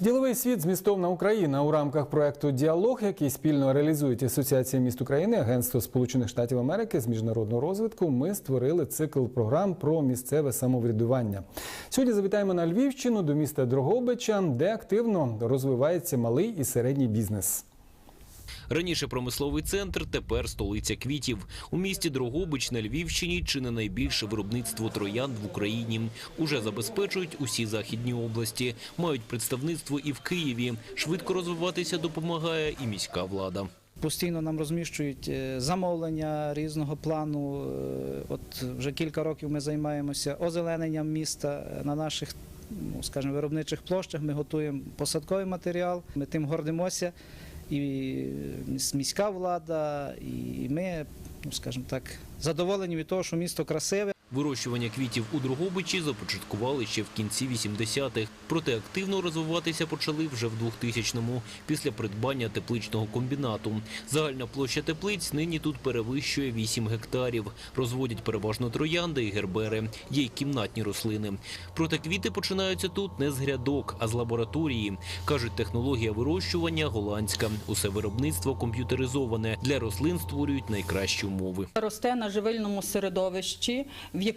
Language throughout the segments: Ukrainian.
Діловий світ змістовна Україна у рамках проекту Діалог, який спільно реалізують Асоціація міст України, Агентство Сполучених Штатів Америки з міжнародного розвитку. Ми створили цикл програм про місцеве самоврядування. Сьогодні завітаємо на Львівщину до міста Дрогобича, де активно розвивається малий і середній бізнес. Раніше промисловий центр, тепер столиця квітів. У місті Дрогобич на Львівщині чи не найбільше виробництво троянд в Україні. Уже забезпечують усі західні області. Мають представництво і в Києві. Швидко розвиватися допомагає і міська влада. Постійно нам розміщують е, замовлення різного плану. Е, От вже кілька років ми займаємося озелененням міста Е, на наших, ну скажімо, виробничих площах. Ми готуємо посадковий матеріал. Ми тим гордимося. І міська влада, і ми, ну скажімо так, задоволені від того, що місто красиве. Вирощування квітів у Дрогобичі започаткували ще в кінці 80-х. Проте активно розвиватися почали вже в 2000-му, після придбання тепличного комбінату. Загальна площа теплиць нині тут перевищує 8 гектарів. Розводять переважно троянди і гербери. Є й кімнатні рослини. Проте квіти починаються тут не з грядок, а з лабораторії. Кажуть, технологія вирощування голландська. Усе виробництво комп'ютеризоване. Для рослин створюють найкращі умови. Росте на живильному середовищі,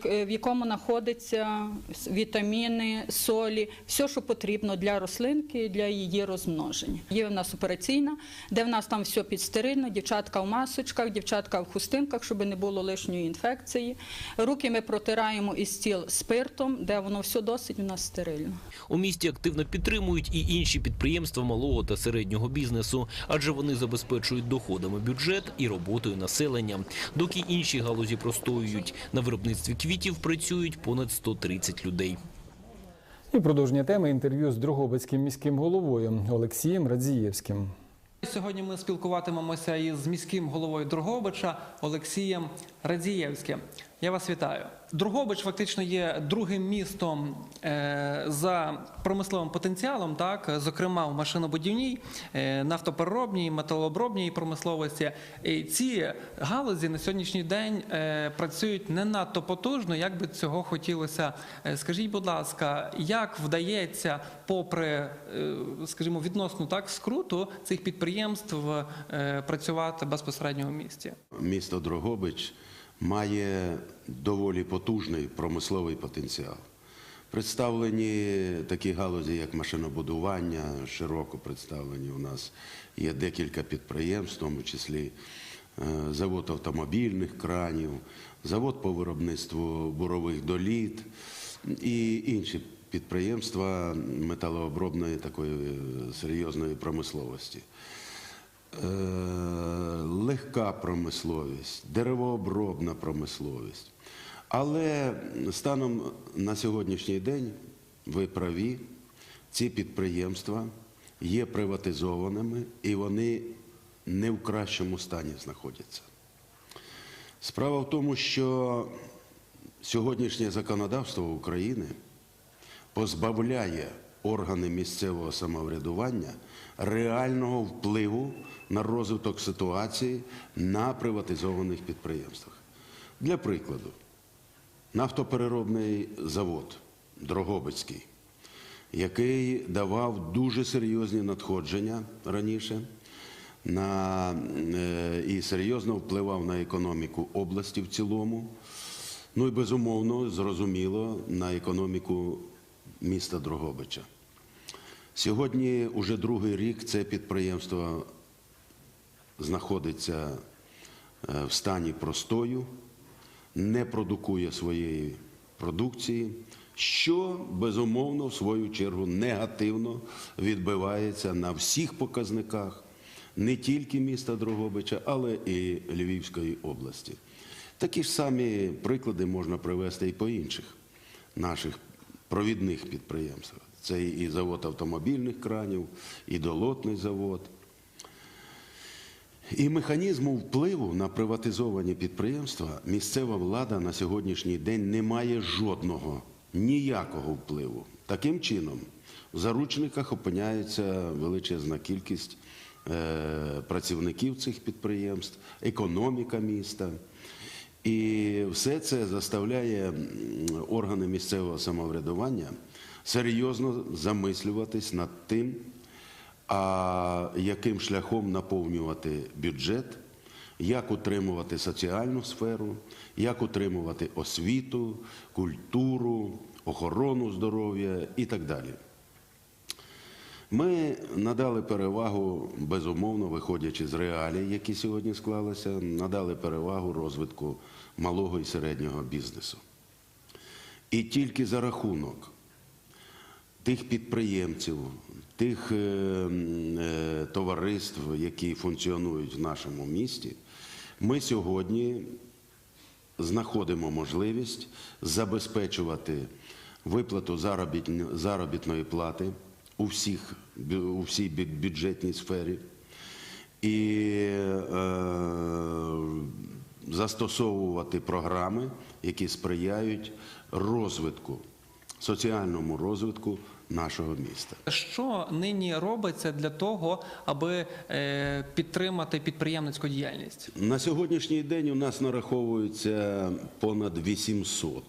е, в якому знаходяться вітаміни, солі, все, що потрібно для рослинки, для її розмноження. Є в нас операційна, де в нас там все підстерильно, дівчатка в масочках, дівчатка в хустинках, щоб не було лишньої інфекції. Руки ми протираємо із стіл спиртом, де воно все досить у нас стерильно. У місті активно підтримують і інші підприємства малого та середнього бізнесу, адже вони забезпечують доходами бюджет і роботою населення. Доки інші галузі простоюють. На виробництві квітів працюють понад 130 людей. І продовження теми інтерв'ю з Дрогобицьким міським головою Олексієм Радзієвським. Сьогодні ми спілкуватимемося із міським головою Дрогобича Олексієм Радієвським. Я вас вітаю. Дрогобич фактично є другим містом е, за промисловим потенціалом, так зокрема в машинобудівній, е, нафтопереробній, металообробній промисловості. І ці галузі на сьогоднішній день е, працюють не надто потужно, як би цього хотілося. Скажіть, будь ласка, як вдається, попри, скажімо, відносну так скруту цих підприємств працювати безпосередньо в місті? Місто Дрогобич має доволі потужний промисловий потенціал. Представлені такі галузі, як машинобудування, широко представлені. У нас є декілька підприємств, в тому числі е, завод автомобільних кранів, завод по виробництву бурових доліт і інші підприємства металообробної такої е, серйозної промисловості. Е, легка промисловість, деревообробна промисловість. Але станом на сьогоднішній день ви праві, ці підприємства є приватизованими і вони не в кращому стані знаходяться. Справа в тому, що сьогоднішнє законодавство України позбавляє органи місцевого самоврядування реального впливу на розвиток ситуації на приватизованих підприємствах. Для прикладу, нафтопереробний завод Дрогобицький, який давав дуже серйозні надходження раніше на, е, і серйозно впливав на економіку області в цілому. Ну і безумовно, зрозуміло, на економіку міста Дрогобича. Сьогодні уже другий рік це підприємство знаходиться е, в стані простою, не продукує своєї продукції, що безумовно в свою чергу негативно відбивається на всіх показниках не тільки міста Дрогобича, але і Львівської області. Такі ж самі приклади можна привести і по інших наших провідних підприємствах. Це і завод автомобільних кранів, і долотний завод. І механізму впливу на приватизовані підприємства місцева влада на сьогоднішній день не має жодного, ніякого впливу. Таким чином, в заручниках опиняється величезна кількість е, працівників цих підприємств, економіка міста. І все це заставляє органи місцевого самоврядування серйозно замислюватись над тим, а яким шляхом наповнювати бюджет, як утримувати соціальну сферу, як утримувати освіту, культуру, охорону здоров'я і так далі. Ми надали перевагу, безумовно, виходячи з реалій, які сьогодні склалися, надали перевагу розвитку малого і середнього бізнесу. І тільки за рахунок тих підприємців, тих е, е, товариств, які функціонують в нашому місті, ми сьогодні знаходимо можливість забезпечувати виплату заробітної плати у, всіх, у всій бю- бюджетній сфері і е, застосовувати програми, які сприяють розвитку, соціальному розвитку нашого міста. Що нині робиться для того, аби е, підтримати підприємницьку діяльність? На сьогоднішній день у нас нараховується понад 800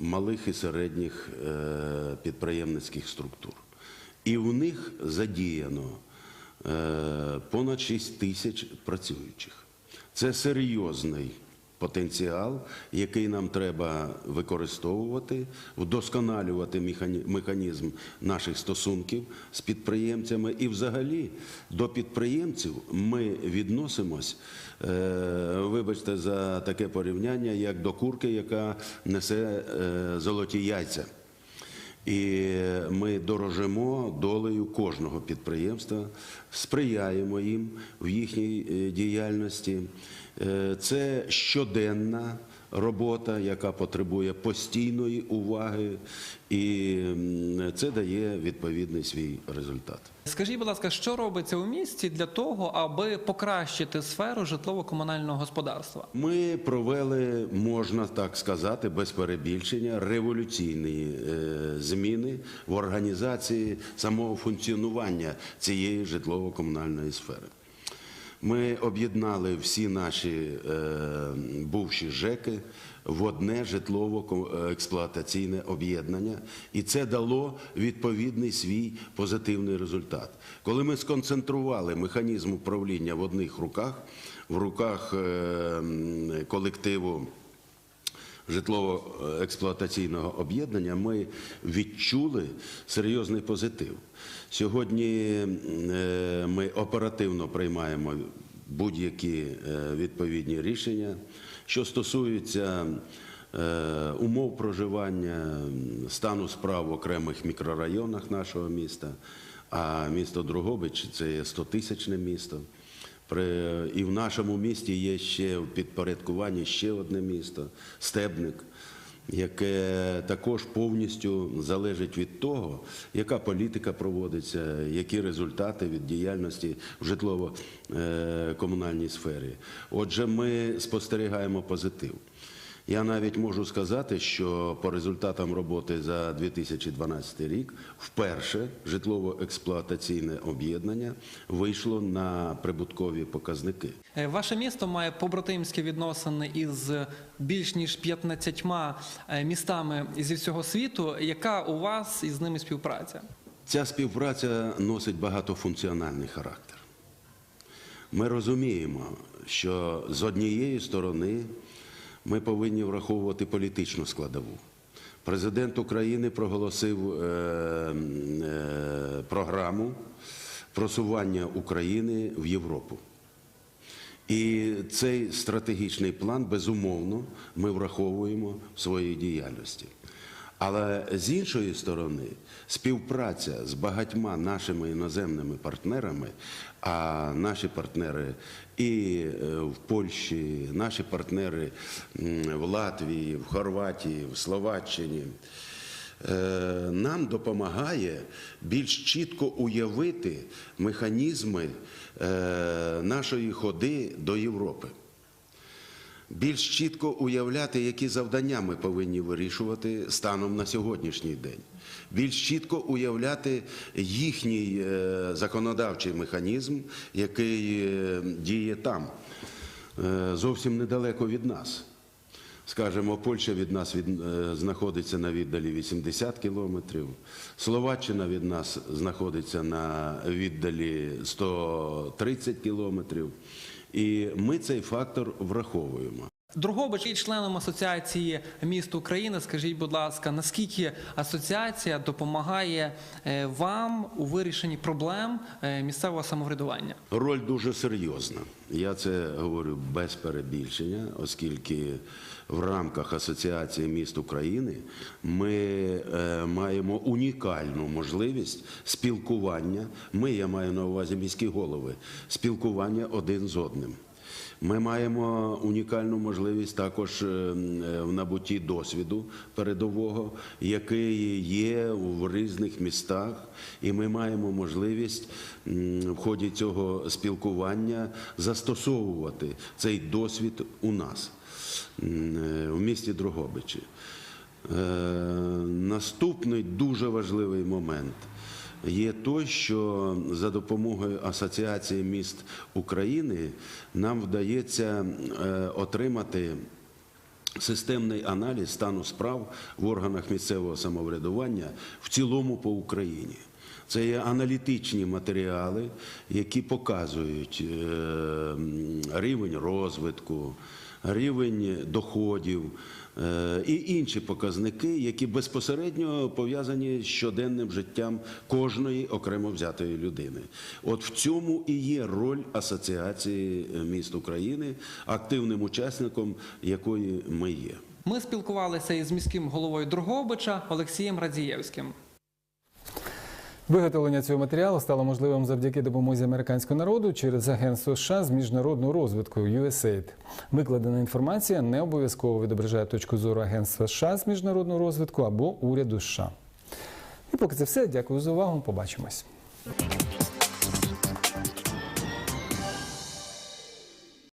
малих і середніх е, підприємницьких структур. І в них задіяно е, понад 6 тисяч працюючих. Це серйозний потенціал, який нам треба використовувати, вдосконалювати механізм наших стосунків з підприємцями. І взагалі до підприємців ми відносимось, е, вибачте за таке порівняння, як до курки, яка несе е, золоті яйця. І ми дорожимо долею кожного підприємства, сприяємо їм в їхній е, діяльності. Е, Це щоденна робота, яка потребує постійної уваги, і це дає відповідний свій результат. Скажіть, будь ласка, що робиться у місті для того, аби покращити сферу житлово-комунального господарства? Ми провели, можна так сказати, без перебільшення, революційні е, зміни в організації самого функціонування цієї житлово-комунальної сфери. Ми об'єднали всі наші е, бувші ЖЕКи в одне житлово-експлуатаційне об'єднання, і це дало відповідний свій позитивний результат. Коли ми сконцентрували механізм управління в одних руках, в руках е, колективу житлово-експлуатаційного об'єднання ми відчули серйозний позитив. Сьогодні е, ми оперативно приймаємо будь-які е, відповідні рішення, що стосуються е, умов проживання, стану справ в окремих мікрорайонах нашого міста. А місто Другобич це є 100-тисячне місто. При, і в нашому місті є ще в підпорядкуванні ще одне місто Стебник, яке також повністю залежить від того, яка політика проводиться, які результати від діяльності в житлово-комунальній сфері. Отже, ми спостерігаємо позитив. Я навіть можу сказати, що по результатам роботи за 2012 рік вперше житлово-експлуатаційне об'єднання вийшло на прибуткові показники. Е, Ваше місто має побратимські відносини із більш ніж 15 е, містами зі всього світу. Яка у вас із ними співпраця? Ця співпраця носить багатофункціональний характер. Ми розуміємо, що з однієї сторони ми повинні враховувати політичну складову. Президент України проголосив е, е, програму просування України в Європу. І цей стратегічний план, безумовно, ми враховуємо в своїй діяльності. Але з іншої сторони, співпраця з багатьма нашими іноземними партнерами, а наші партнери і е, в Польщі, наші партнери в Латвії, в Хорватії, в Словаччині, е, нам допомагає більш чітко уявити механізми е, нашої ходи до Європи. Більш чітко уявляти, які завдання ми повинні вирішувати станом на сьогоднішній день. Більш чітко уявляти їхній е, законодавчий механізм, який е, діє там, е, зовсім недалеко від нас. Скажімо, Польща від нас від, знаходиться на віддалі 80 кілометрів, Словаччина від нас знаходиться на віддалі 130 кілометрів. І ми цей фактор враховуємо. Дрогобич є членом асоціації міст України. Скажіть, будь ласка, наскільки асоціація допомагає е, вам у вирішенні проблем е, місцевого самоврядування? Роль дуже серйозна. Я це говорю без перебільшення, оскільки в рамках Асоціації міст України ми е, маємо унікальну можливість спілкування. Ми, я маю на увазі міські голови, спілкування один з одним. Ми маємо унікальну можливість також е, е, в набутті досвіду передового, який є в різних містах, і ми маємо можливість в ході цього спілкування застосовувати цей досвід у нас е, в місті Дрогобичі. Е, Наступний дуже важливий момент є той, що за допомогою Асоціації міст України нам вдається е, отримати системний аналіз стану справ в органах місцевого самоврядування в цілому по Україні. Це є аналітичні матеріали, які показують е, рівень розвитку, рівень доходів е, і інші показники, які безпосередньо пов'язані з щоденним життям кожної окремо взятої людини. От в цьому і є роль Асоціації міст України, активним учасником якої ми є. Ми спілкувалися із міським головою Дрогобича Олексієм Радієвським. Виготовлення цього матеріалу стало можливим завдяки допомозі американського народу через Агентство США з міжнародного розвитку USAID. Викладена інформація не обов'язково відображає точку зору Агентства США з міжнародного розвитку або уряду США. І поки це все. Дякую за увагу. Побачимось.